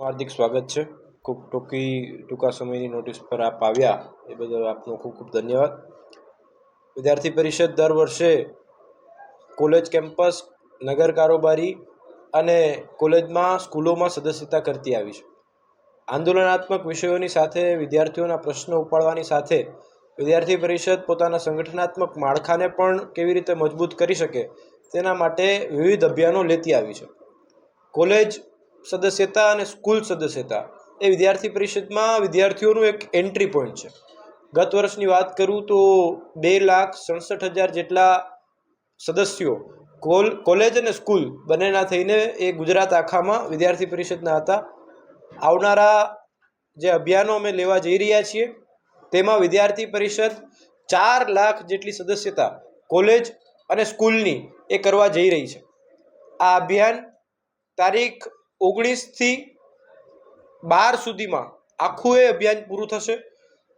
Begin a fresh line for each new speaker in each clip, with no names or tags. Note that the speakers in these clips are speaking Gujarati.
હાર્દિક સ્વાગત છે. ખૂબ ટૂંકી, ટૂંકા સમયની નોટિસ પર આપ આવ્યા. એ બદલ આપનો ખૂબ ખૂબ ધન્યવાદ. વિદ્યાર્થી પરિષદ દર વર્ષે કોલેજ કેમ્પસ નગર કારોબારી અને કોલેજમાં સ્કૂલોમાં સદસ્યતા કરતી આવી છે. આંદોલનાત્મક વિષયોની સાથે, વિદ્યાર્થીઓના પ્રશ્નો ઉપાડવાની સાથે, વિદ્યાર્થી પરિષદ પોતાના સંગઠનાત્મક માળખાને પણ કેવી રીતે મજબૂત કરી શકે તેના માટે વિવિધ અભિયાનો લેતી આવી છે. કોલેજ સદસ્યતા અને સ્કૂલ સદસ્યતા. એ વિદ્યાર્થી પરિષદમાં વિદ્યાર્થીઓનું એક એન્ટ્રી પોઈન્ટ છે. ગત વર્ષની વાત કરું તો બે લાખ સડસઠ હજાર જેટલા સદસ્યો કોલ કોલેજ અને સ્કૂલ બંનેના થઈને એ ગુજરાત આખામાં વિદ્યાર્થી પરિષદના હતા. આવનારા જે અભિયાનો અમે લેવા જઈ રહ્યા છીએ, તેમાં વિદ્યાર્થી પરિષદ ચાર લાખ જેટલી સદસ્યતા કોલેજ અને સ્કૂલની એ કરવા જઈ રહી છે. આ અભિયાન તારીખ ઓગણીસથી બાર સુધીમાં આખું એ અભિયાન પૂરું થશે.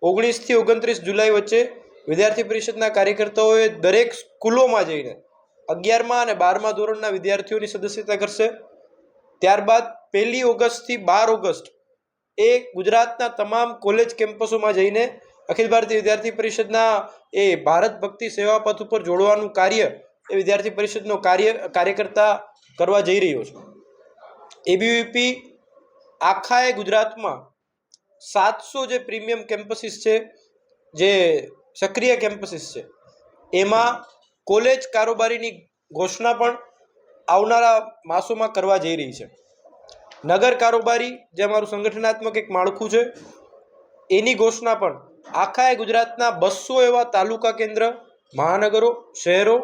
ઓગણીસથી ઓગણત્રીસ જુલાઈ વચ્ચે વિદ્યાર્થી પરિષદના કાર્યકર્તાઓએ દરેક સ્કૂલોમાં જઈને અગિયારમા અને બારમા ધોરણના વિદ્યાર્થીઓની સદસ્યતા કરશે. ત્યારબાદ પહેલી ઓગસ્ટથી બાર ઓગસ્ટ એ ગુજરાતના તમામ કોલેજ કેમ્પસોમાં જઈને અખિલ ભારતીય વિદ્યાર્થી પરિષદના એ ભારત ભક્તિ સેવા પથ ઉપર જોડવાનું કાર્ય એ વિદ્યાર્થી પરિષદનો કાર્ય, કાર્યકર્તા કરવા જઈ રહ્યો છે. એબીવીપી આખા એ ગુજરાતમાં સાતસો જે પ્રીમિયમ કેમ્પસીસ છે, જે સક્રિય કેમ્પસીસ છે, એમાં કોલેજ કારોબારીની ઘોષણા પણ આવનારા માસોમાં કરવા જઈ રહી છે. નગર કારોબારી જે અમારું સંગઠનાત્મક એક માળખું છે, એની ઘોષણા પણ આખા એ ગુજરાતના બસો એવા તાલુકા કેન્દ્ર, મહાનગરો, શહેરો,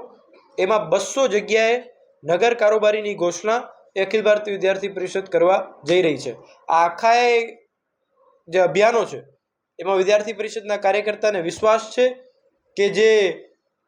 એમાં બસો જગ્યાએ નગર કારોબારીની ઘોષણા અખિલ ભારતીય વિદ્યાર્થી પરિષદ કરવા જઈ રહી છે. આખા જે અભિયાનો છે, એમાં વિદ્યાર્થી પરિષદના કાર્યકર્તાને વિશ્વાસ છે કે જે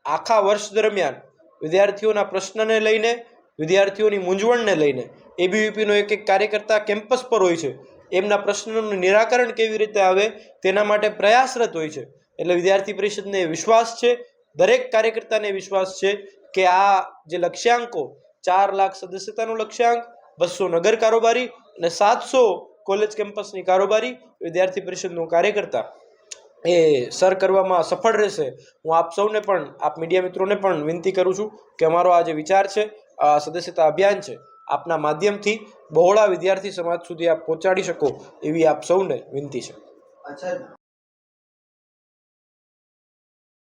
આખા વર્ષ દરમિયાન વિદ્યાર્થીઓના પ્રશ્નને લઈને, વિદ્યાર્થીઓની મૂંઝવણને લઈને એબીવીપીનો એક એક કાર્યકર્તા કેમ્પસ પર હોય છે, એમના પ્રશ્નોનું નિરાકરણ કેવી રીતે આવે તેના માટે પ્રયાસરત હોય છે. એટલે વિદ્યાર્થી પરિષદને વિશ્વાસ છે, દરેક કાર્યકર્તાને વિશ્વાસ છે કે આ જે લક્ષ્યાંકો ચાર લાખ સદસ્યતાનું લક્ષ્યાંક, બસો નગર કારોબારી અને સાતસો કોલેજ કેમ્પસની કારોબારી વિદ્યાર્થી પરિષદનો કાર્યકર્તા. એ સર કરવામાં સફળ રહેશે. હું આપ સૌને પણ, આપ મીડિયા મિત્રોને પણ વિનંતી કરું છું કે અમારો આ જે વિચાર છે, આ સદસ્યતા અભિયાન છે, આપના માધ્યમથી બહોળા વિદ્યાર્થી સમાજ સુધી આપ પહોંચાડી શકો એવી આપ સૌને વિનંતી છે.
અચ્છા.